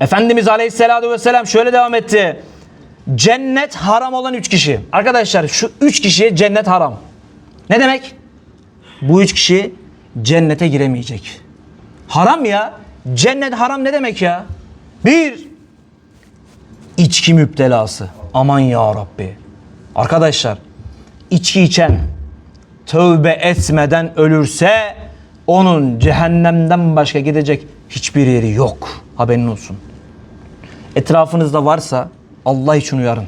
Efendimiz Aleyhisselatü Vesselam şöyle devam etti. Cennet haram olan üç kişi. Arkadaşlar şu üç kişiye cennet haram. Ne demek? Bu üç kişi cennete giremeyecek. Haram ya. Cennet haram ne demek ya? Bir, içki müptelası. Aman ya Rabbi. Arkadaşlar, içki içen tövbe etmeden ölürse onun cehennemden başka gidecek hiçbir yeri yok. Haberin olsun. Etrafınızda varsa Allah için uyarın.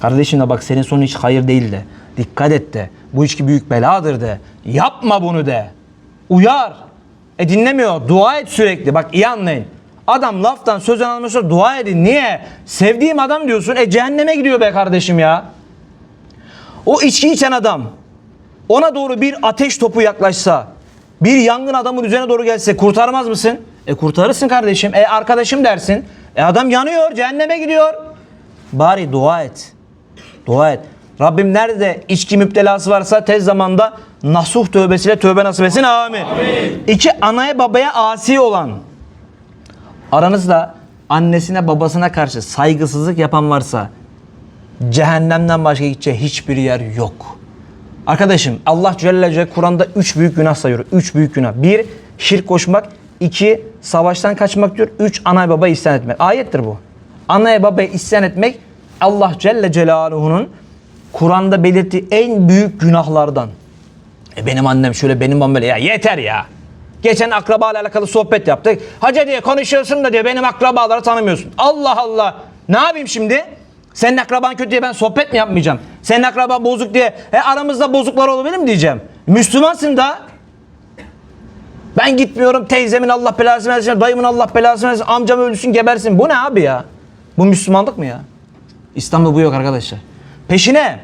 Kardeşim de bak senin sonu hiç hayır değil de. Dikkat et de. Bu içki büyük beladır de. Yapma bunu de. Uyar. E dinlemiyor. Dua et sürekli. Bak iyi anlayın. Adam laftan söz anlamıyorsa dua edin. Niye? Sevdiğim adam diyorsun. E cehenneme gidiyor be kardeşim ya. O içki içen adam ona doğru bir ateş topu yaklaşsa, bir yangın adamın üzerine doğru gelse kurtarmaz mısın? E kurtarırsın kardeşim. E arkadaşım dersin. E adam yanıyor, cehenneme gidiyor. Bari dua et. Dua et. Rabbim nerede içki müptelası varsa tez zamanda nasuh tövbesiyle tövbe nasip etsin. Amin. İki, anaya babaya asi olan, aranızda annesine babasına karşı saygısızlık yapan varsa cehennemden başka gideceği hiçbir yer yok. Arkadaşım Allah Celle Celle Kur'an'da üç büyük günah sayıyor. Üç büyük günah. Bir, şirk koşmak. iki savaştan kaçmak diyor. Üç, anaya babaya isyan etmek. Ayettir bu. Anaya babaya isyan etmek Allah Celle Celaluhu'nun Kur'an'da belirttiği en büyük günahlardan. E benim annem şöyle benim babam böyle ya yeter ya. Geçen akrabayla alakalı sohbet yaptık. Hacı diye konuşuyorsun da diyor benim akrabaları tanımıyorsun. Allah Allah. Ne yapayım şimdi? Senin akraban kötü diye ben sohbet mi yapmayacağım? Senin akraban bozuk diye he aramızda bozuklar olabilir mi diyeceğim. Müslümansın da. Ben gitmiyorum teyzemin Allah belasını versin, dayımın Allah belasını versin, amcam ölsün gebersin. Bu ne abi ya? Bu Müslümanlık mı ya? İslam'da bu yok arkadaşlar. Peşine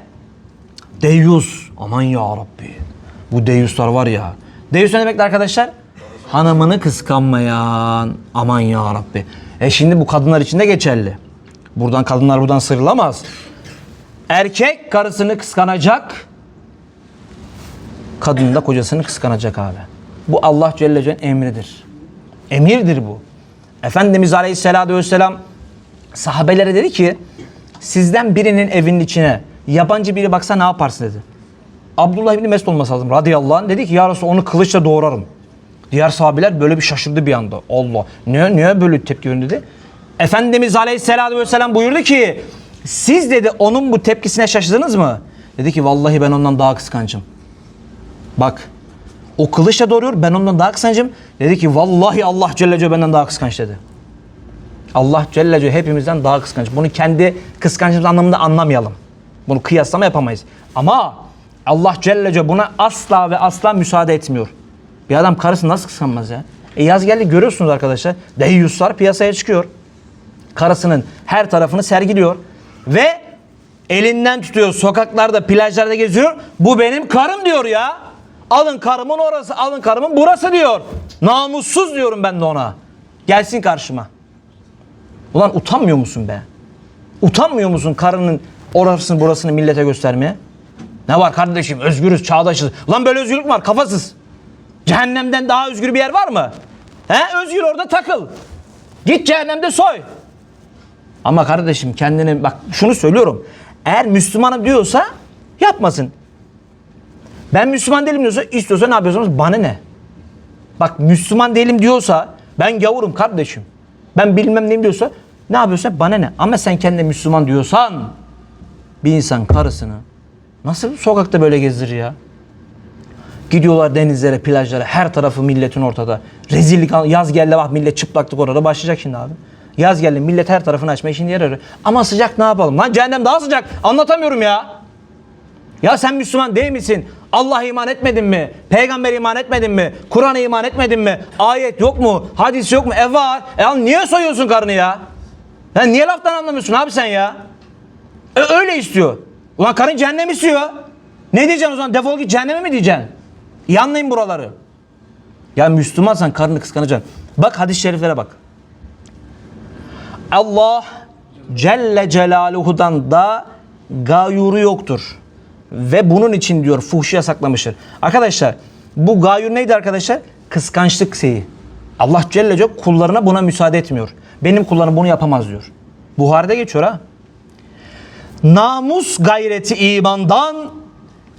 Deyyus. Aman ya Rabbi. Bu deyyuslar var ya. Deyyus ne demekti arkadaşlar? Hanımını kıskanmayan. Aman ya Rabbi. E şimdi bu kadınlar için de geçerli. Buradan kadınlar buradan sıyrılamaz. Erkek karısını kıskanacak. Kadın da kocasını kıskanacak abi. Bu Allah Celle Celle'nin emridir. Emirdir bu. Efendimiz Aleyhisselatü Vesselam sahabelere dedi ki sizden birinin evinin içine yabancı biri baksa ne yaparsın dedi. Abdullah İbni Mesud olması lazım radıyallahu anh dedi ki ya Resulallah onu kılıçla doğrarım. Diğer sahabeler böyle bir şaşırdı bir anda. Allah niye, niye böyle tepki verin dedi. Efendimiz Aleyhisselatü Vesselam buyurdu ki siz dedi onun bu tepkisine şaşırdınız mı? Dedi ki vallahi ben ondan daha kıskancım. Bak o kılıçla doğruyor ben ondan daha kıskancım. Dedi ki vallahi Allah Celle Celle benden daha kıskanç dedi. Allah Celle Celle hepimizden daha kıskanç. Bunu kendi kıskancımız anlamında anlamayalım. Bunu kıyaslama yapamayız. Ama Allah Celle Celle buna asla ve asla müsaade etmiyor. Bir adam karısını nasıl kıskanmaz ya? E yaz geldi görüyorsunuz arkadaşlar. Deyyuslar piyasaya çıkıyor. Karısının her tarafını sergiliyor. Ve elinden tutuyor sokaklarda plajlarda geziyor. Bu benim karım diyor ya. Alın karımın orası, alın karımın burası diyor. Namussuz diyorum ben de ona. Gelsin karşıma. Ulan utanmıyor musun be? Utanmıyor musun karının orasını burasını millete göstermeye? Ne var kardeşim özgürüz çağdaşız. Lan böyle özgürlük var kafasız. Cehennemden daha özgür bir yer var mı? He özgür orada takıl. Git cehennemde soy. Ama kardeşim kendini bak şunu söylüyorum. Eğer Müslümanım diyorsa yapmasın. Ben Müslüman değilim diyorsa istiyorsa ne yapıyorsanız bana ne? Bak Müslüman değilim diyorsa ben gavurum kardeşim. Ben bilmem neyim diyorsa ne yapıyorsa bana ne? Ama sen kendine Müslüman diyorsan bir insan karısını nasıl sokakta böyle gezdirir ya? Gidiyorlar denizlere, plajlara, her tarafı milletin ortada. Rezillik, yaz geldi bak millet çıplaklık orada başlayacak şimdi abi. Yaz geldi millet her tarafını açmaya şimdi yer arıyor. Ama sıcak ne yapalım? Lan cehennem daha sıcak. Anlatamıyorum ya. Ya sen Müslüman değil misin? Allah'a iman etmedin mi? Peygamber iman etmedin mi? Kur'an'a iman etmedin mi? Ayet yok mu? Hadis yok mu? E var. E niye soyuyorsun karını ya? Ya niye laftan anlamıyorsun abi sen ya? E öyle istiyor. Ulan karın cehennem istiyor. Ne diyeceksin o zaman? Defol git cehenneme mi diyeceksin? İyi anlayın buraları. Ya Müslümansan karını kıskanacaksın. Bak hadis-i şeriflere bak. Allah Celle Celaluhu'dan da gayuru yoktur. Ve bunun için diyor fuhşu yasaklamıştır. Arkadaşlar bu gayur neydi arkadaşlar? Kıskançlık şeyi. Allah Celle Celle kullarına buna müsaade etmiyor. Benim kullarım bunu yapamaz diyor. Buhari'de geçiyor ha. Namus gayreti imandan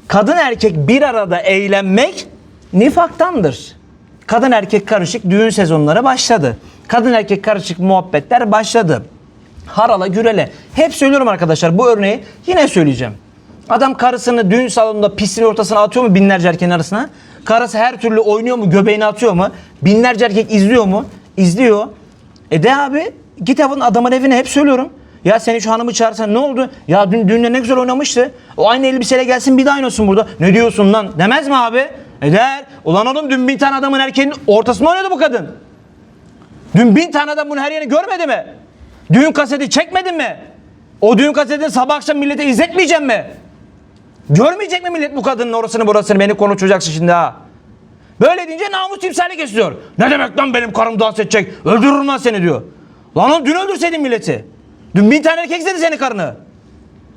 kadın erkek bir arada eğlenmek nifaktandır. Kadın erkek karışık düğün sezonları başladı. Kadın erkek karışık muhabbetler başladı. Harala gürele. Hep söylüyorum arkadaşlar bu örneği yine söyleyeceğim. Adam karısını düğün salonunda pistin ortasına atıyor mu binlerce erkeğin arasına? Karısı her türlü oynuyor mu göbeğini atıyor mu? Binlerce erkek izliyor mu? İzliyor. E de abi git evin adamın evine hep söylüyorum. Ya seni şu hanımı çağırsan ne oldu? Ya dün düğünde ne güzel oynamıştı. O aynı elbiseyle gelsin bir daha oynasın burada. Ne diyorsun lan? Demez mi abi? Eder. Ulan oğlum dün bin tane adamın erkeğinin ortasında oynadı bu kadın. Dün bin tane adam bunu her yeri görmedi mi? Düğün kaseti çekmedin mi? O düğün kasetini sabah akşam millete izletmeyecek mi? Görmeyecek mi millet bu kadının orasını burasını beni konuşacaksın şimdi ha? Böyle deyince namus timsali kesiyor. Ne demek lan benim karım dans edecek? Öldürürüm lan seni diyor. Lan oğlum dün öldürseydin milleti. Dün bin tane erkek istedi seni karını.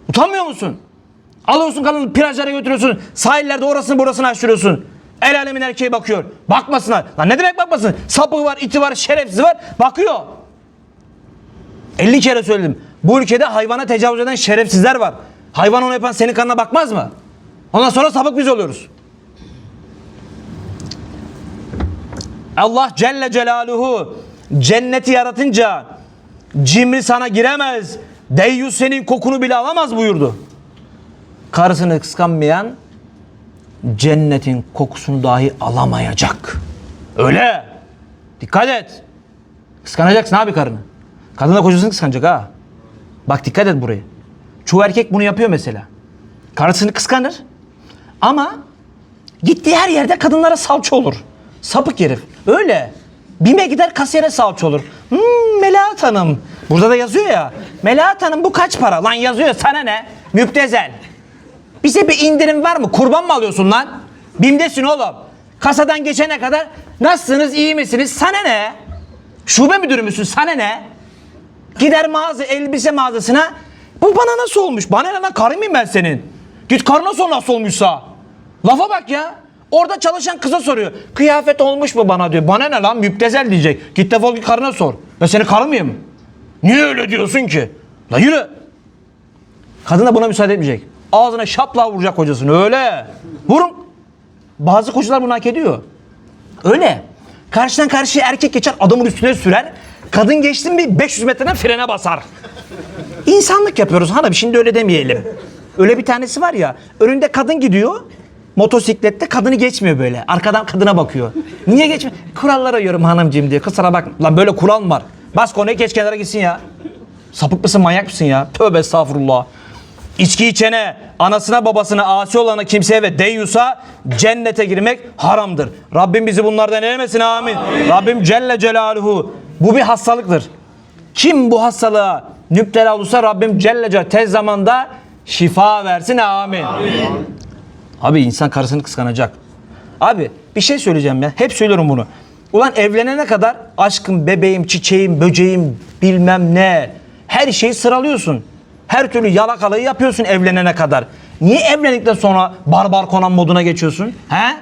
Utanmıyor musun? Alıyorsun kadını plajlara götürüyorsun. Sahillerde orasını burasını açtırıyorsun. El alemin erkeği bakıyor. Bakmasınlar. Lan ne demek bakmasın? Sapığı var, iti var, şerefsiz var. Bakıyor. 50 kere söyledim. Bu ülkede hayvana tecavüz eden şerefsizler var. Hayvan onu yapan senin kanına bakmaz mı? Ondan sonra sapık biz oluyoruz. Allah Celle Celaluhu cenneti yaratınca cimri sana giremez. Deyyus senin kokunu bile alamaz buyurdu. Karısını kıskanmayan cennetin kokusunu dahi alamayacak. Öyle. Dikkat et. Kıskanacaksın abi karını. Kadın da kocasını kıskanacak ha. Bak dikkat et buraya. Çoğu erkek bunu yapıyor mesela. Karısını kıskanır. Ama gittiği her yerde kadınlara salça olur. Sapık herif. Öyle. Bime gider kasiyere salça olur. Hmm, Melahat Hanım. Burada da yazıyor ya. Melahat Hanım bu kaç para? Lan yazıyor sana ne? Müptezel. Bize bir indirim var mı? Kurban mı alıyorsun lan? Bim'desin oğlum. Kasadan geçene kadar nasılsınız, iyi misiniz? Sana ne? Şube müdürü müsün? Sana ne? Gider mağaza, elbise mağazasına. Bu bana nasıl olmuş? Bana ne lan? Karı mıyım ben senin? Git karına sor nasıl olmuşsa. Lafa bak ya. Orada çalışan kıza soruyor. Kıyafet olmuş mu bana diyor. Bana ne lan müptezel diyecek. Git defol git karına sor. Ben senin karı mıyım? Niye öyle diyorsun ki? La yürü. Kadın da buna müsaade etmeyecek. Ağzına şapla vuracak kocasını öyle. Vurun. Bazı kocalar bunu hak ediyor. Öyle. Karşıdan karşıya erkek geçer adamın üstüne sürer. Kadın geçti mi 500 metreden frene basar. İnsanlık yapıyoruz hanım şimdi öyle demeyelim. Öyle bir tanesi var ya önünde kadın gidiyor motosiklette kadını geçmiyor böyle. Arkadan kadına bakıyor. Niye geçmiyor? Kurallara uyuyorum hanımcığım diyor. Kusura bak. Lan böyle kural mı var? Bas konuya geç kenara gitsin ya. Sapık mısın manyak mısın ya? Tövbe estağfurullah. İçki içene, anasına babasına asi olana kimseye ve deyyusa cennete girmek haramdır. Rabbim bizi bunlardan eylemesin amin. Rabbim Celle Celaluhu. Bu bir hastalıktır. Kim bu hastalığa müptela olursa Rabbim Celle Celaluhu tez zamanda şifa versin amin. Abi insan karısını kıskanacak. Abi bir şey söyleyeceğim ya. Hep söylüyorum bunu. Ulan evlenene kadar aşkım, bebeğim, çiçeğim, böceğim bilmem ne. Her şeyi sıralıyorsun. Her türlü yalakalığı yapıyorsun evlenene kadar. Niye evlendikten sonra barbar konan moduna geçiyorsun? He?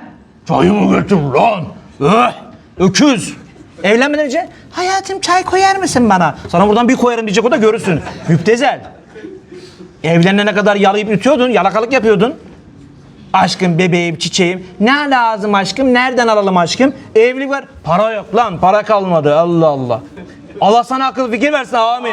Çayımı getir lan. Öh, öküz. Evlenmeden önce hayatım çay koyar mısın bana? Sana buradan bir koyarım diyecek o da görürsün. Müptezel. Evlenene kadar yalayıp ütüyordun, yalakalık yapıyordun. Aşkım, bebeğim, çiçeğim. Ne lazım aşkım? Nereden alalım aşkım? Evlilik var. Para yok lan. Para kalmadı. Allah Allah. Allah sana akıl fikir versin. Amin.